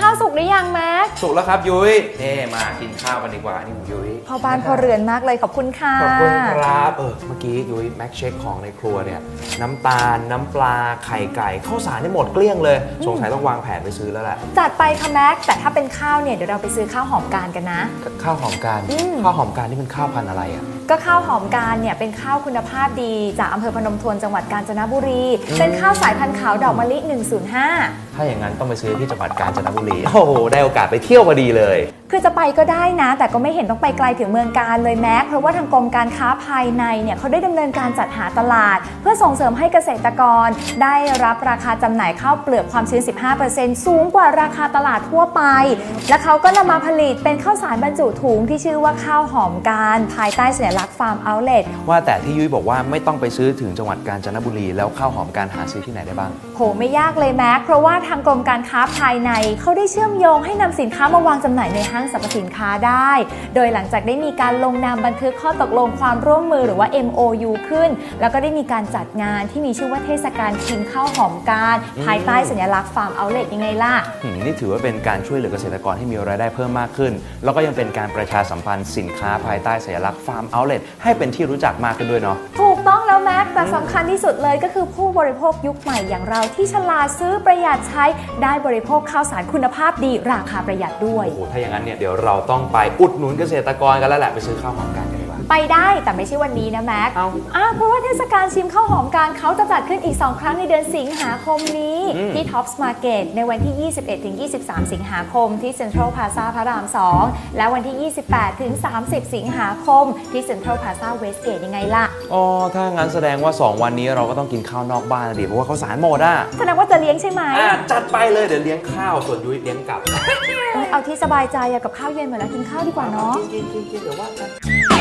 ข้าวสุกหรือยังแม็กสุกแล้วครับยุ้ยเน่มากินข้าวกันดีกว่านี่ของยุ้ยพอบ้านพอเรือนมากเลยขอบคุณค่ะขอบคุณครับเออเมื่อกี้ยุ้ยแม็กเช็คของในครัวเนี่ยน้ำตาลน้ำปลาไข่ไก่ข้าวสารนี่หมดเกลี้ยงเลยสงสัยต้องวางแผนไปซื้อแล้วแหละจัดไปค่ะแม็กแต่ถ้าเป็นข้าวเนี่ยเดี๋ยวเราไปซื้อข้าวหอมการกันนะ ข้าวหอมการอืมข้าวหอมการนี่เป็นข้าวพันธุ์อะไรอะก็ข้าวหอมการเนี่ยเป็นข้าวคุณภาพดี จากอำเภอพนมทวนจังหวัดกาญจนบุรี เป็นข้าวสายพันธุ์ขาวดอกมะลิ 105 ถ้าอย่างนั้นต้องไปซื้อที่จังหวัดกาญจนบุรี โอ้โห ได้โอกาสไปเที่ยวพอดีเลย คือจะไปก็ได้นะ แต่ก็ไม่เห็นต้องไปไกลถึงเมืองการเลยแม็กเพราะว่าทางกรมการค้าภายในเนี่ยเขาได้ดำเนินการจัดหาตลาด เพื่อส่งเสริมให้เกษตรกร ได้รับราคาจำหน่ายข้าวเปลือกความชื้น 15%สูงกว่าราคาตลาดทั่วไป และเขาก็นำมาผลิตเป็นข้าวสารบรรจุถุงที่ชื่อว่าข้าวหอมการภายใต้สัญลักษณ์ฟาร์มเอาเลตว่าแต่ที่ยุ้ยบอกว่าไม่ต้องไปซื้อถึงจังหวัดกาญจนบุรีแล้วข้าวหอมการหาซื้อที่ไหนได้บ้างโหไม่ยากเลยแม็กเพราะว่าทางกรมการค้าภายใน เขาได้เชื่อมโยงให้นำสินค้ามาวางจำหน่ายในห้างสรรพสินค้าได้ โดยหลังจากได้มีการลงนามบันทึกข้อตกลงความร่วมมือหรือว่า MOU ขึ้น แล้วก็ได้มีการจัดงานที่มีชื่อว่าเทศกาลชิมข้าวหอมการ ภายใต้สัญลักษณ์ฟาร์มเอาเลตยังไงล่ะหืมนี่ถือว่าเป็นการช่วยเหลือเกษตรกรให้มีรายได้เพิ่มมากขึ้น แล้วก็ยังเป็นการประชาสัมพันธ์สินค้าภายใต้สัญลักษณ์ฟาร์มเอาเลทให้เป็นที่รู้จักมากขึ้นด้วยเนาะถูกต้องแล้วแม็กแต่สำคัญที่สุดเลยก็คือผู้บริโภคยุคใหม่อย่างเราที่ฉลาดซื้อประหยัดใช้ได้บริโภคข้าวสารคุณภาพดี ราคาประหยัดด้วย โอ้โหถ้าอย่างนั้นเนี่ยเดี๋ยวเราต้องไปอุดหนุนเกษตรกรกันแล้วแหละไปซื้อข้าวหอมกันกัน ไปได้แต่ไม่ใช่วันนี้นะแม็กเอ้าอ่าเพราะว่าเทศกาลชิมข้าวหอมการเขาจะจัดขึ้นอีก 2 ครั้งในเดือนสิงหาคมนี้ อืม ที่ Tops Market ในวันที่ 21-23 สิงหาคมที่ Central Plaza พระราม 2 และวันที่ 28-30 สิงหาคมที่ Central Plaza Westgate ยังไงล่ะ อ๋อ ถ้างั้นแสดงว่า 2 วันนี้เราก็ต้องกินข้าวนอกบ้านนะดิเพราะว่าเขาวสารหมดอะแสดงว่าจะเลี้ยงใช่ไหมอะจัดไปเลยเดี๋ยวเลี้ยงข้าวส่วนยุ้ยเลี้ยงกลับ เอ้ยเอาที่สบายใจอะกับข้าวเย็นหมดแล้วกินข้าวดีกว่าเนาะ กินกินกินกินเดี๋ยวว่ากัน